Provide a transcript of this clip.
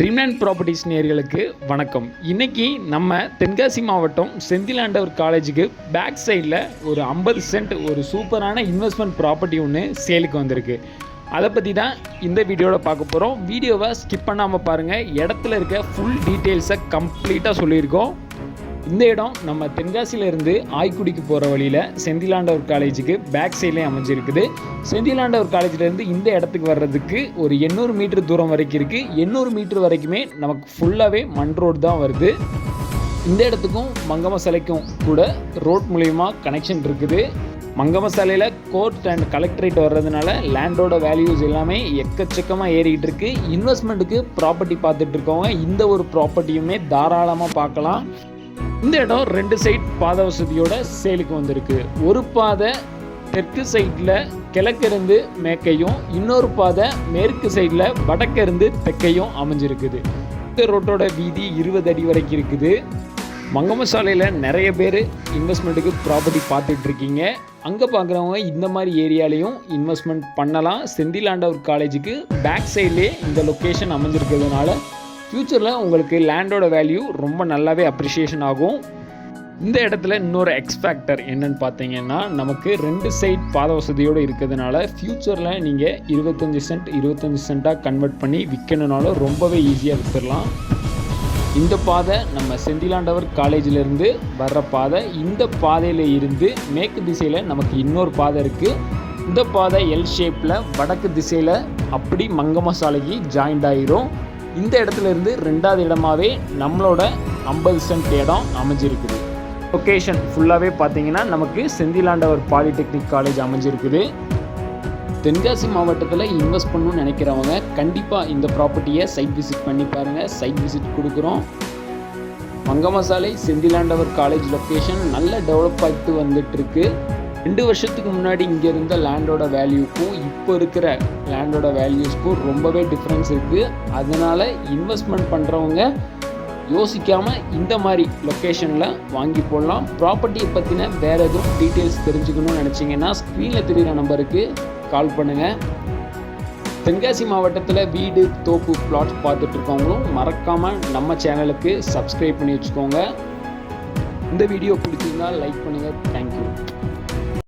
Dreamland properties நேர்களுக்கு வணக்கம். இன்றைக்கி நம்ம தென்காசி மாவட்டம் செந்திலாண்டவர் காலேஜுக்கு பேக் சைடில் ஒரு ஐம்பது சென்ட் ஒரு சூப்பரான இன்வெஸ்ட்மெண்ட் ப்ராப்பர்ட்டி ஒன்று சேலுக்கு வந்திருக்கு. அதை பற்றி தான் இந்த வீடியோவில் பார்க்க போகிறோம் வீடியோவை ஸ்கிப் பண்ணாமல் பாருங்கள் இடத்துல இருக்க ஃபுல் டீட்டெயில்ஸை கம்ப்ளீட்டாக சொல்லியிருக்கோம். இந்த இடம் நம்ம தென்காசியிலேருந்து ஆய்க்குடிக்கு போகிற வழியில் செந்திலாண்டவர் காலேஜுக்கு பேக் சைட்லேயே அமைஞ்சிருக்குது. செந்திலாண்டவர் காலேஜ்லேருந்து இந்த இடத்துக்கு வர்றதுக்கு ஒரு எண்ணூறு மீட்டர் தூரம் வரைக்கும் இருக்குது எண்ணூறு மீட்டர் வரைக்குமே நமக்கு ஃபுல்லாகவே மண் ரோடு தான் வருது. இந்த இடத்துக்கும் மங்கம சிலைக்கும் கூட ரோட் மூலயமா கனெக்ஷன் இருக்குது. மங்கம சாலையில் கோர்ட் அண்ட் கலெக்டரேட் வர்றதுனால லேண்டோட வேல்யூஸ் எல்லாமே எக்கச்சக்கமாக ஏறிக்கிட்டு இருக்கு. இன்வெஸ்ட்மெண்ட்டுக்கு ப்ராப்பர்ட்டி பார்த்துட்டு இருக்கவங்க இந்த ஒரு ப்ராப்பர்ட்டியுமே தாராளமாக பார்க்கலாம். இந்த இடம் ரெண்டு சைட் பாத வசதியோட சேலுக்கு வந்திருக்கு. ஒரு பாதை தெற்கு சைடில் கிழக்கிருந்து மேற்கையும் இன்னொரு பாதை மேற்கு சைடில் வடக்கிருந்து தெற்கையும் அமைஞ்சிருக்குது. இந்த ரோட்டோட வீதி இருபது அடி வரைக்கும் இருக்குது. மங்கமசாலையில் நிறைய பேர் இன்வெஸ்ட்மெண்ட்டுக்கு ப்ராப்பர்ட்டி பார்த்துட்டு இருக்கீங்க. அங்கே பார்க்குறவங்க இந்த மாதிரி ஏரியாலையும் இன்வெஸ்ட்மெண்ட் பண்ணலாம். செந்திலாண்டவர் காலேஜுக்கு பேக் சைட்லேயே இந்த லொக்கேஷன் அமைஞ்சிருக்கிறதுனால ஃப்யூச்சரில் உங்களுக்கு லேண்டோட வேல்யூ ரொம்ப நல்லாவே அப்ரிஷியேஷன் ஆகும். இந்த இடத்துல இன்னொரு எக்ஸ்பேக்டர் என்னன்னு பார்த்தீங்கன்னா நமக்கு ரெண்டு சைட் பாத வசதியோடு இருக்கிறதுனால ஃப்யூச்சரில் நீங்கள் இருபத்தஞ்சி சென்ட் இருபத்தஞ்சி சென்ட்டாக கன்வெர்ட் பண்ணி விற்கணுனாலும் ரொம்பவே ஈஸியாக விற்றுடலாம் இந்த பாதை நம்ம செந்திலாண்டவர் காலேஜிலேருந்து வர்ற பாதை இந்த பாதையில் இருந்து மேற்கு திசையில் நமக்கு இன்னொரு பாதை இருக்குது இந்த பாதை எல் ஷேப்பில் வடக்கு திசையில் அப்படி மங்கமசாலைக்கு ஜாயிண்ட் ஆகிரும் இந்த இடத்துல இருந்து ரெண்டாவது இடமாவே நம்மளோட ஐம்பது சென்ட் இடம் அமைஞ்சிருக்குது. லொக்கேஷன் ஃபுல்லாகவே பார்த்தீங்கன்னா நமக்கு செந்திலாண்டவர் பாலிடெக்னிக் காலேஜ் அமைஞ்சிருக்குது. தென்காசி மாவட்டத்தில் இன்வெஸ்ட் பண்ணணும்னு நினைக்கிறவங்க கண்டிப்பாக இந்த ப்ராப்பர்ட்டியை சைட் விசிட் பண்ணி பாருங்கள் சைட் விசிட் கொடுக்குறோம். மங்கமசாலை செந்திலாண்டவர் காலேஜ் லொக்கேஷன் நல்ல டெவலப் ஆகிட்டு வந்துட்டுருக்கு ரெண்டு வருஷத்துக்கு முன்னாடி இங்கே இருந்த லேண்டோட வேல்யூக்கும் இப்போ இருக்கிற லேண்டோட வேல்யூஸ்க்கும் ரொம்பவே டிஃப்ரென்ஸ் இருக்குது அதனால் இன்வெஸ்ட்மெண்ட் பண்ணுறவங்க யோசிக்காமல் இந்த மாதிரி லொக்கேஷனில் வாங்கி போடலாம். ப்ராப்பர்ட்டியை பற்றின வேறு எதுவும் டீட்டெயில்ஸ் தெரிஞ்சுக்கணும்னு நினச்சிங்கன்னா ஸ்க்ரீனில் தெரிகிற நம்பருக்கு கால் பண்ணுங்கள் தென்காசி மாவட்டத்தில் வீடு தோப்பு பிளாட் பார்த்துட்ருக்கவங்களும் மறக்காமல் நம்ம சேனலுக்கு சப்ஸ்கிரைப் பண்ணி வச்சுக்கோங்க. இந்த வீடியோ பிடிச்சிருந்தால் லைக் பண்ணுங்கள் தேங்க்யூ